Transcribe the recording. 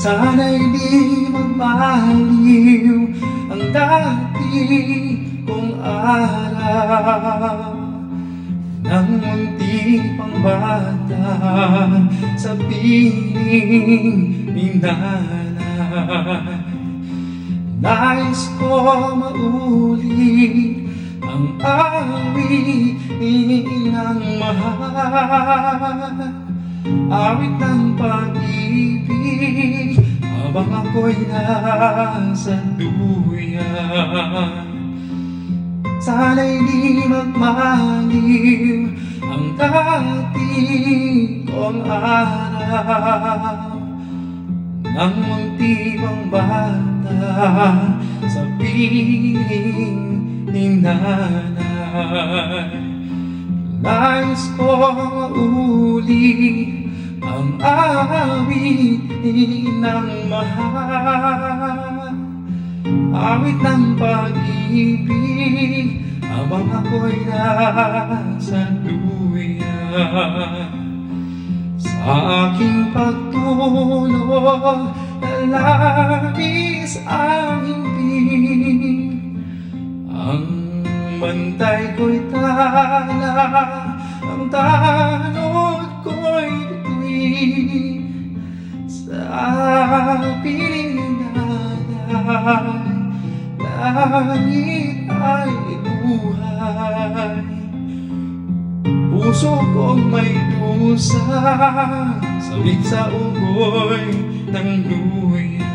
Sana'y di magbaliw ang dati kong araw Nang munti pang bata sa piling ni nanay Nais ko maulit ang awitin ng mahal Awit ng pag-ibig habang ako'y nasa duyan. Sana'y di magmaliw ang dati kong araw Nang munti pang bata sa piling ni nanay Nais ko mauli ang awitin ng mahal. Awit ng pag-ibig habang ako'y nasa duyan Sa aking pagtulog lalabis ang himping bantay ko'y tala Ang tanod ko'y bituin Sa piling nanay Langit ay buhay Puso kong may dusa Sabik sa ugoy ng luya